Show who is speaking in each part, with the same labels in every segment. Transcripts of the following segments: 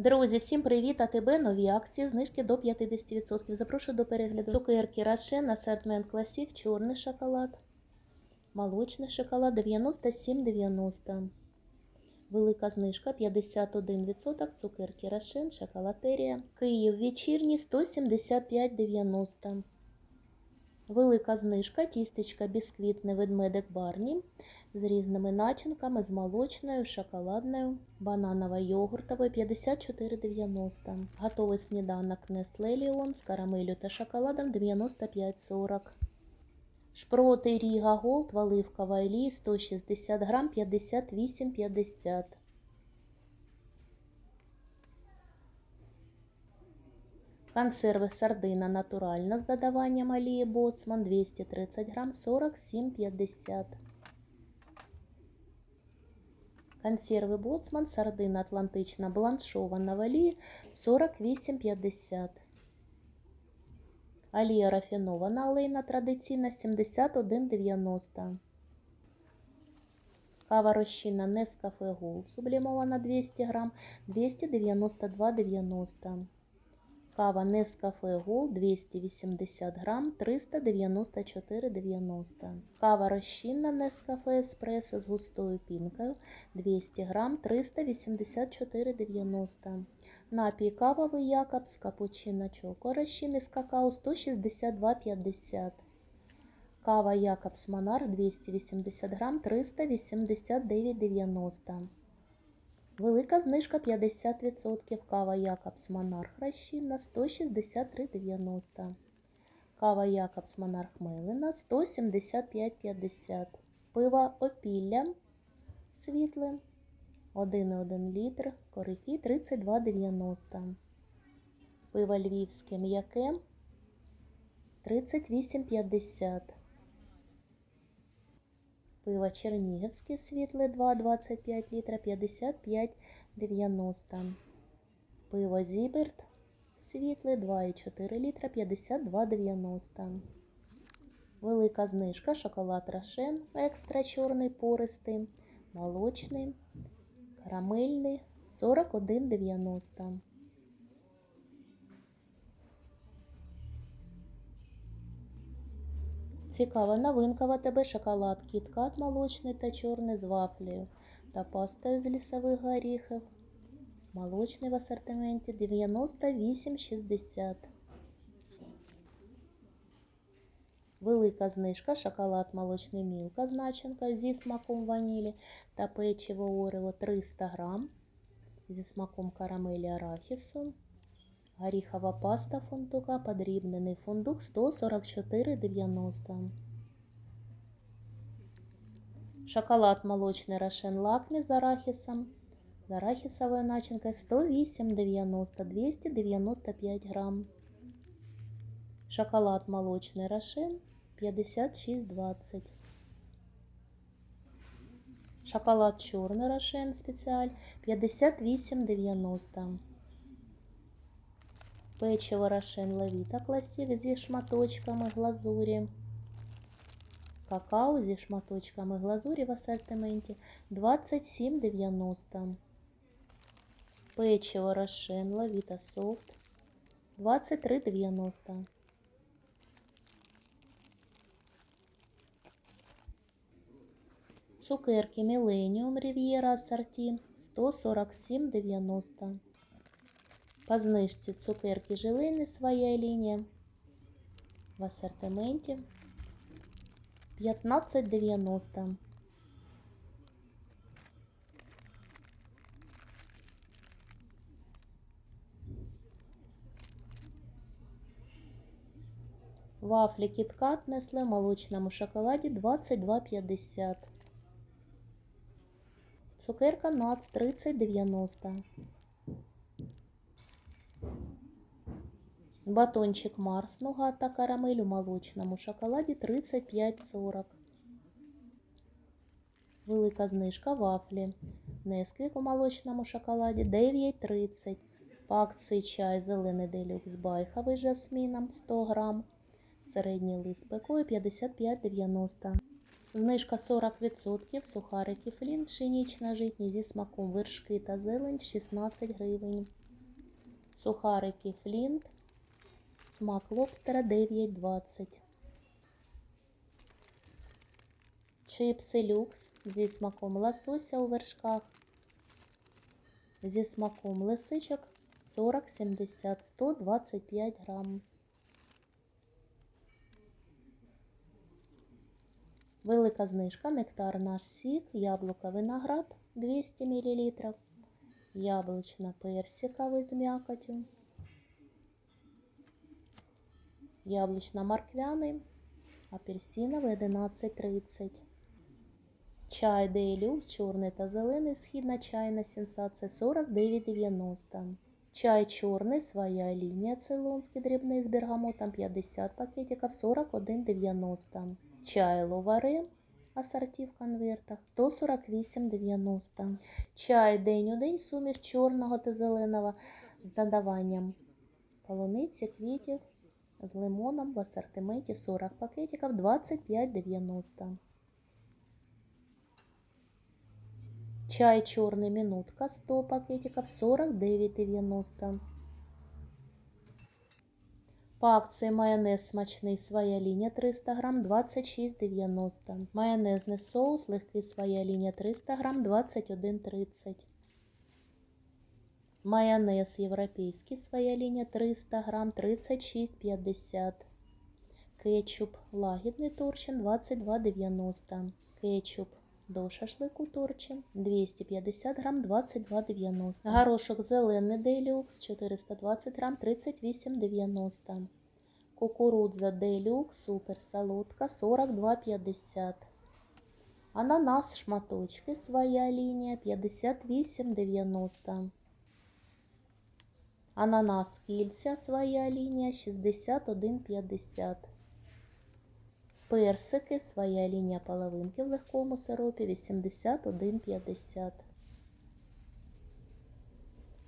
Speaker 1: Друзі, всім привіт! А тебе нові акції, знижки до 50%. Запрошую до перегляду. Цукерки Рошен, асортмент Класік, чорний шоколад, молочний шоколад 97,90. Велика знижка 51%. Цукерки Рошен, шоколатерія. Київ вечірній 175,90. Велика знижка, тістечка бісквітне ведмедик Барні з різними начинками, з молочною, шоколадною, бананово-йогуртовою 54,90. Готовий сніданок Nestle Leon з карамелю та шоколадом 95,40. Шпроти Ріга Голд в оливковій олії 160 грам 58,50. Консерви сардина натуральна з додаванням олії боцман 230 грам 47,50. Консерви боцман сардина атлантична бланшована в олії 48,50. Олія рафінована олейна традиційна 71,90. Кава розчинна Nescafe Gold сублімована 200 грам 292,90. Кава Nescafe Gold 280 грам 394,90. Кава розчинна Nescafe Espresso з густою пінкою 200 грам 384,90. Напій кавовий Якобс капучино чоко розчинний з какао 162,50. Кава Якобс Монарх 280 грам 389,90. Велика знижка 50%. Кава Якобс Монарх розчинна 163,90. Кава Якобс Монарх Мелина 175,50. Пиво Опілля світле 1,1 літр. Корифі 32,90. Пиво Львівське м'яке 38,50. Пиво Чернігівське світле 2,25 літра 55,90. Пиво Зіберт світле 2,4 літра 52,90. Велика знижка шоколад Рошен екстра чорний пористий, молочний, карамельний 41,90. Цікава новинка в АТБ шоколад кіткат молочний та чорний з вафлею та пастою з лісових горіхів. Молочний в асортименті 98,60. Велика знижка шоколад молочний мілка з начинкою зі смаком ванілі та печиво Орео 300 грам зі смаком карамелі арахісу. Горіхова паста фундука, подрібнений фундук 144,90. Шоколад молочний Рошен Лакмі з арахісом. З арахісовою начинкою 108,90, 295 грам. Шоколад молочний Рошен 56,20. Шоколад чорний Рошен спеціаль 58,90. Печиво Рошен Левіта Класік зі шматочками глазурі. Какао зі шматочками глазурі в асортименті 27,90. Печиво Рошен Левіта Софт 23,90. Цукерки Міленіум Рів'єра Асорті 147,90. По знижці цукерки жилини своя лінія в асортименті 15,90. Вафлі кіткат несли в молочному шоколаді 22,50. Цукерка нац 30,90. Батончик Марс Нуга та карамель у молочному шоколаді 35,40. Велика знижка вафлі. Несквік у молочному шоколаді 9,30. По акції чай зелений делюкс байховий з жасміном 100 грам. Середній лист бекою 55,90. Знижка 40%, сухарики флін пшенічно-житні зі смаком вершки та зелень 16 гривень. Сухарики флінт. Смак лобстера 9,20. Чипси люкс зі смаком лосося у вершках. Зі смаком лисичок 40-70, 125 грам. Велика знижка, нектар наш сік, яблука виноград 200 мл, яблучно персиковий з м'якотю, яблучно морквяний, апельсиновий 11,30. Чай Дейлюкс, чорний та зелений, східна чайна сенсація 49,90. Чай чорний, своя лінія цейлонський дрібний з бергамотом 50 пакетиків 41,90. Чай ловаре, асорті в конвертах 148,90. Чай день у день, суміш чорного та зеленого з додаванням полуниці, квітів з лимоном в асортименті 40 пакетиків 25,90. Чай черный минутка 100 пакетиков 49,90. По акції майонез смачний своя лінія 300 грам 26,90. Майонезний соус легкий своя лінія 300 грам 21,30. Майонез європейський своя лінія 300 грам 36,50. Кетчуп лагідний торчин 22,90. Кетчуп до шашлику торчин 250 грам 22,90. Горошок зелений делюкс 420 грам 38,90. Кукурудза делюкс супер солодка 42,50. Ананас шматочки своя лінія 58,90. Ананас кільця своя лінія 61,50. Персики, своя лінія половинки в легкому сиропі 81,50.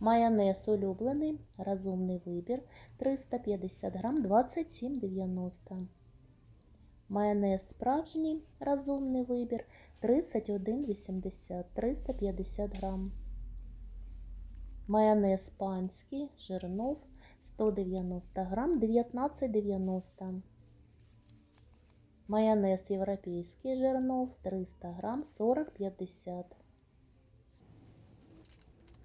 Speaker 1: Майонез улюблений, розумний вибір 350 грам 27,90. Майонез справжній, розумний вибір 31,80 350 грам. Майонез панський, жирнов 190 грам 19,90. Майонез європейський жирнов 300 грам 40,50.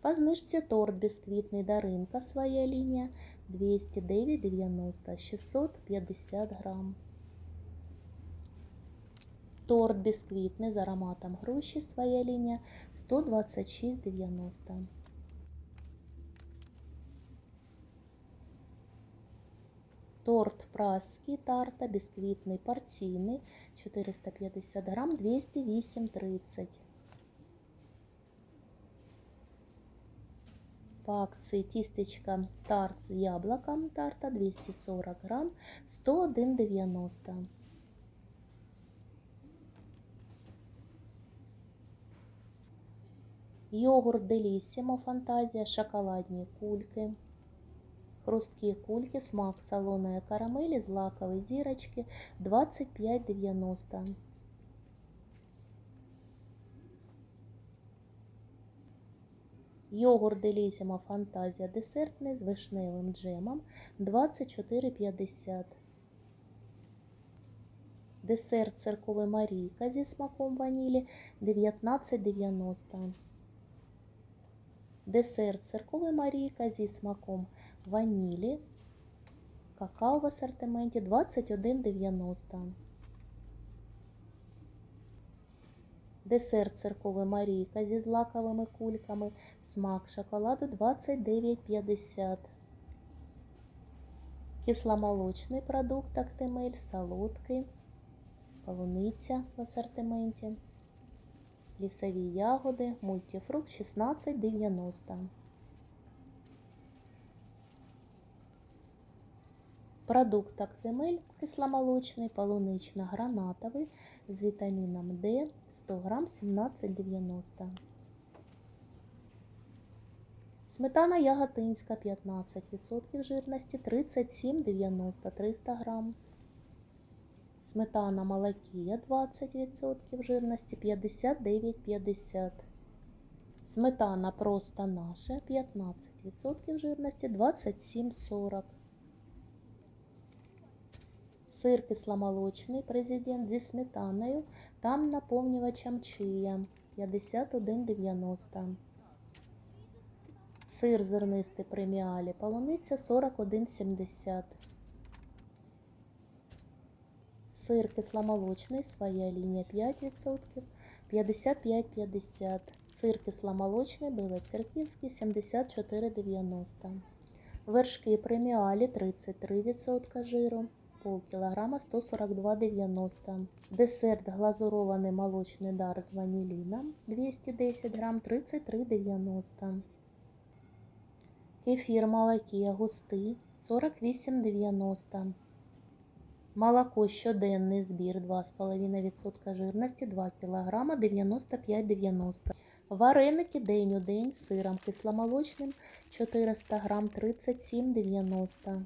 Speaker 1: По знижці торт бісквітний Даринка своя лінія 209,90 650 грам. Торт бісквітний з ароматом груші своя лінія 126,90. Торт праский тарта бісквітний порційний 450 грам 208,30. По акції тістечка тарт з яблуком тарта 240 грам 101,90. Йогурт Деліссимо Фантазія, шоколадні кульки. Хрусткі кульки, смак солоної карамелі, злакової зірочки 25,90. Йогурт Делісіма Фантазія десертний з вишневим джемом 24,50. Десерт цирковий Марійка зі смаком ванілі 19,90. Десерт цирковий Марійка зі смаком ванілі, какао в асортименті 21,90. Десерт цирковий Марійка зі злаковими кульками, смак шоколаду 29,50. Кисломолочний продукт Актимель, солодкий, полуниця в асортименті, лісові ягоди, мультифрукт 16,90. Продукт Актимель кисломолочний, полунично-гранатовий з вітаміном D 100 грам 17,90. Сметана яготинська 15% жирності 37,90 300 грам. Сметана молокія 20% жирності 59,50. Сметана просто наша 15% жирності 27,40. Сир кисломолочний президент зі сметаною, там наповнювачем чия 51,90. Сир зернистий преміалі полуниця 41,70. Сир кисломолочний, своя лінія 5%, 55,50. Сир кисломолочний, білоцерківський 74,90. Вершки преміалі 33% жиру, полкілограма 142,90. Десерт глазурований молочний дар з ваніліном 210 грам 33,90. Кефір молокія густий 48,90. Молоко щоденний збір 2,5% жирності 2 кг 95,90. Вареники день у день з сиром кисломолочним 400 г 37,90.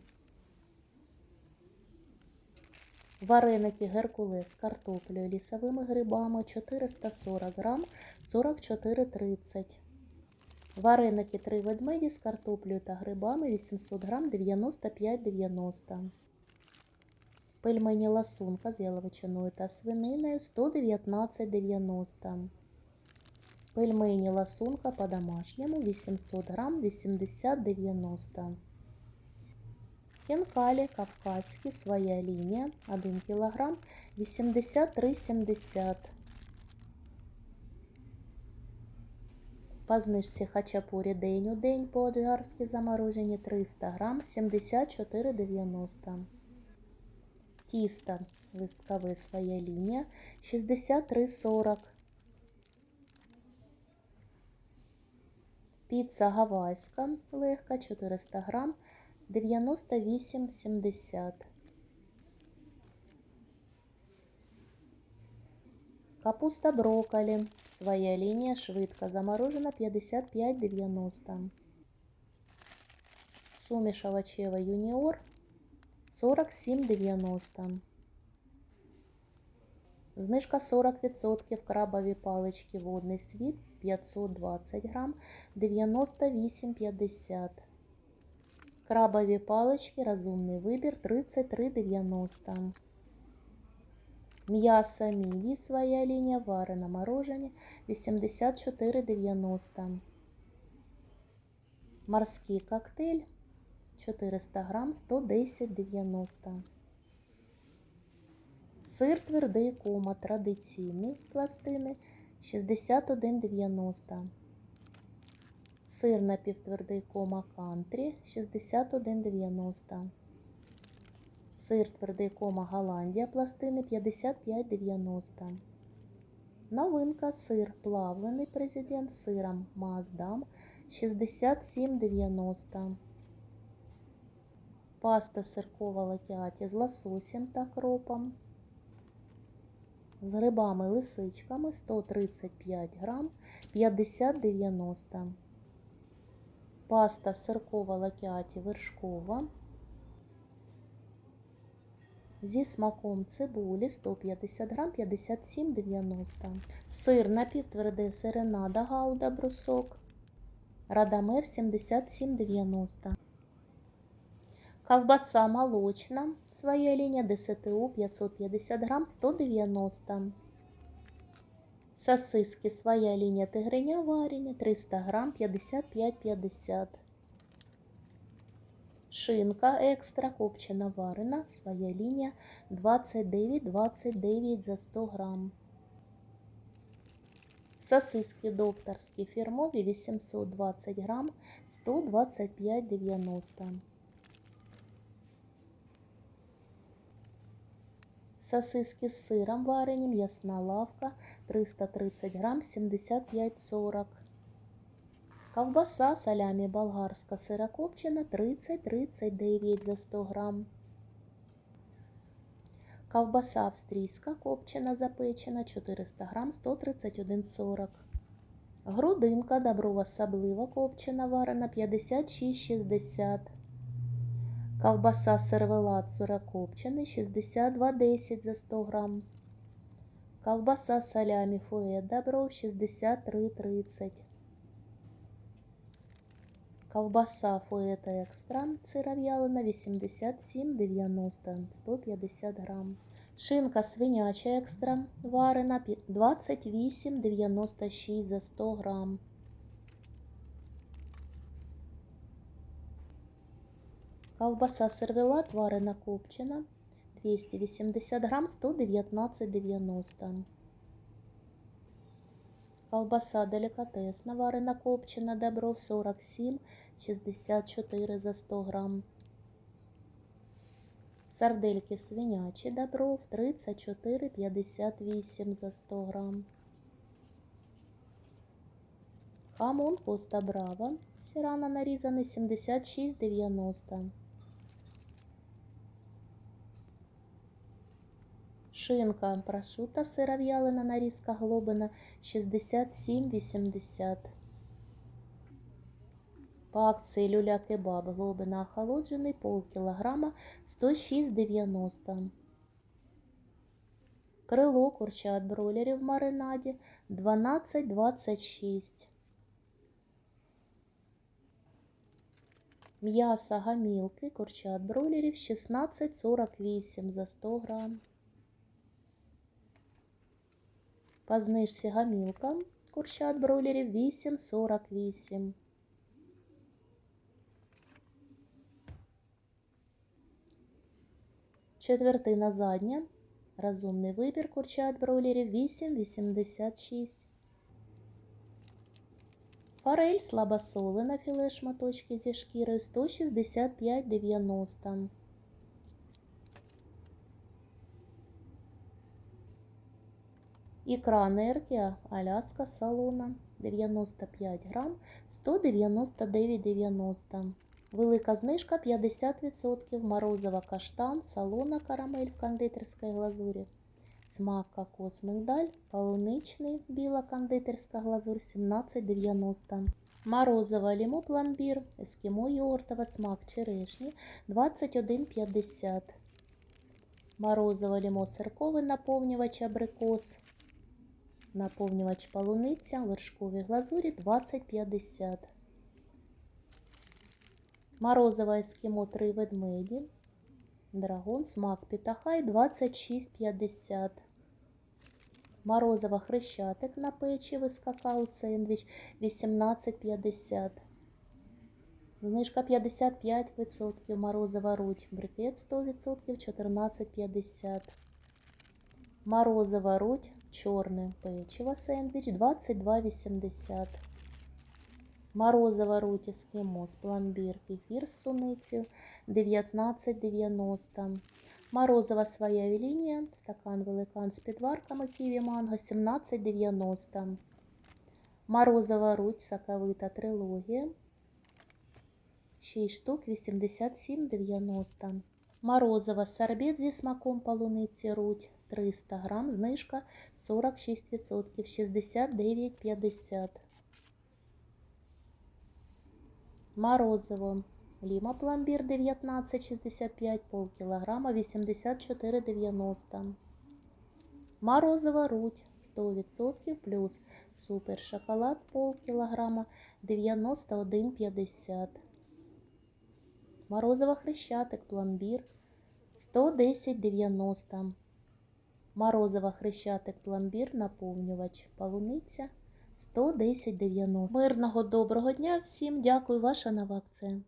Speaker 1: Вареники Геркулес з картоплею лісовими грибами 440 г 44,30. Вареники три ведмеді з картоплею та грибами 800 г 95,90. Пельмені ласунка з яловичиною та свининою 119,90. Пельмені ласунка по-домашньому 800 грам 80,90. Хінкалі кавказькі своя лінія 1 кг 83,70. По знижці хачапурі день у день по-аджарськи заморожені 300 грам 74,90. Тісто листкове своя лінія 63,40. Піца гавайська легка 400 грам 98,70. Капуста брокколі. Своя лінія швидко заморожена 55,90. Суміш овочева юніор 47,90. Знижка 40% крабові палички водний світ 520 грам 98,50. Крабові палички розумний вибір 33,90. М'ясо міді своя лінія варена морожені 84,90. Морський коктейль 400 грам 110,90. Сир твердий кома традиційний пластини 61,90. Сир напівтвердий кома кантрі 61,90. Сир твердий кома Голландія пластини 55,90. Новинка сир плавлений президент сиром Маздам 67,90. Паста сиркова лакіаті з лососем та кропом. З грибами лисичками 135 грам 50,90. Паста сиркова лакіаті вершкова. Зі смаком цибулі 150 грам 57,90. Сир напівтвердий серенада гауда брусок. Радамер 77,90. Ковбаса молочна. Своя лінія ДСТУ 550 грам 190. Сосиски своя лінія тигриня варення 300 грам 55,50. Шинка екстра копчена варена, своя лінія 29,29 за 100 грам. Сосиски докторські фірмові 820 грам 125,90. Сосиски з сиром варені, м'ясна лавка 330 грам 75,40. Ковбаса салямі болгарська сирокопчена 30-39 за 100 грам. Ковбаса австрійська копчена запечена 400 грам 131,40. Грудинка доброва особлива копчена варена 56,60. Ковбаса сервелат сирокопчений 62,10 за 100 грам. Ковбаса салямі фуе добров 63,30. Ковбаса фуета екстра сира в'ялена 87,90 150 грам. Шинка свиняча екстра варена пі- 28,96 за 100 грам. Ковбаса сервелат варена копчена 280 грам 119,90. Ковбаса делікатесна варена копчена Добров 47 64 за 100 грам. Сардельки свинячі Добров 34 58 за 100 грам. Хамон Коста Браво сирано нарізаний 76,90. Шинка прошута сира в'ялена нарізка глобина 67,80. По акції люля кебаб глобина охолоджений пол кілограма 106,90. Крило курчат бройлерів в маринаді 12,26. М'ясо гамілки курчат бройлерів 16,48 за 100 грам. По знижці гамілка курчат бройлерів 8,48. Четвертина задня. Розумний вибір курчат бройлерів 8,86. Форель слабосолена філе шматочки зі шкірою 165,90. Ікра неркія Аляска салона 95 грам 199,90. Велика знижка 50%. Морозова каштан, салона карамель в кондитерській глазурі. Смак кокос мигдаль, полуничний, біла кондитерська глазурь 17,90. Морозова лімо пломбір, ескімо йогуртова, смак черешні 21,50. Морозова лімо сирковий наповнювач абрикос. Наповнювач полуниця, вершкові глазурі 20,50. Морозова ескімо 3 ведмеді. Драгон, смак пітахай 26,50. Морозова хрещатик на печиво з какао сендвіч 18,50. Знижка 55%. Морозова руть. Брикет 100% 14,50. Морозова руть. Чорне печиво сендвіч 22,80. Морозова руть ескімо з пломбір кефір з суницею 19,90. Морозова своя лінія, стакан великан з підварками ківі манго 17,90. Морозова руть соковита трилогія 6 штук 87,90. Морозова сорбет зі смаком полуниці руть 300 грам, знижка 46%, 69,50. Морозиво. Ліма пломбір 19,65, пол кілограма 84,90. Морозова руть 100% плюс супер шоколад пол кілограма 91,50. Морозова хрещатик пломбір 110,90. Морозова хрещатик пломбір наповнювач полуниця 110,90. Мирного доброго дня всім. Дякую, ваша нова акція.